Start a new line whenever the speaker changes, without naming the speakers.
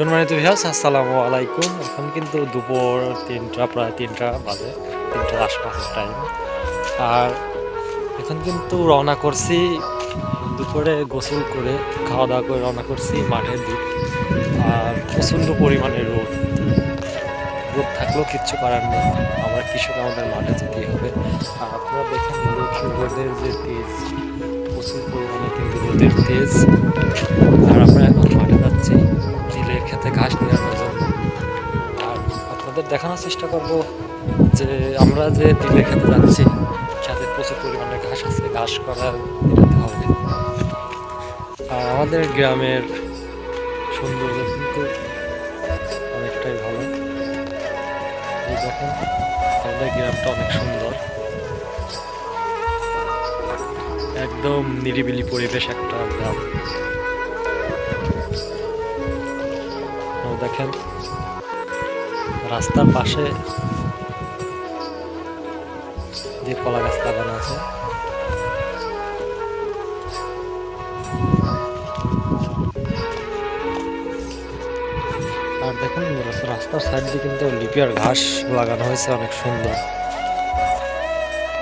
সম্মানিত ভিউয়ার্স আসসালামু আলাইকুম। এখন কিন্তু দুপুর তিনটা, প্রায় তিনটা বাজে, তিনটার আশপাশের টাইম আর এখন কিন্তু রওনা করছি, দুপুরে গোসল করে খাওয়া দাওয়া করে রওনা করছি মাঠের দিক। আর প্রচণ্ড পরিমাণে রোদ। রোদ থাকলেও কিচ্ছু করার নেই। আমরা কৃষক, আমাদের মাঠে যেতেই হবে। আর আপনারা দেখেন রোদের যে তেজ, প্রচুর পরিমাণে কিন্তু রোদের তেজ। আর আমরা আপনাদের দেখানোর চেষ্টা করব যে আমরা যে তিলের খেতে যাচ্ছি, সাথে প্রচুর পরিমাণে ঘাস আছে, ঘাস করার হবে। আর আমাদের গ্রামের সৌন্দর্য কিন্তু অনেকটাই ভালো। দেখেন, আমাদের গ্রামটা অনেক সুন্দর। একদম নিরিবিলি পরিবেশ একটা গ্রাম। দেখেন রাস্তার পাশে যে কলা গাছ লাগানো আছে। আর দেখুন রাস্তার সাইড দিয়ে কিন্তু লিপিয়ার ঘাস লাগানো হয়েছে, অনেক সুন্দর।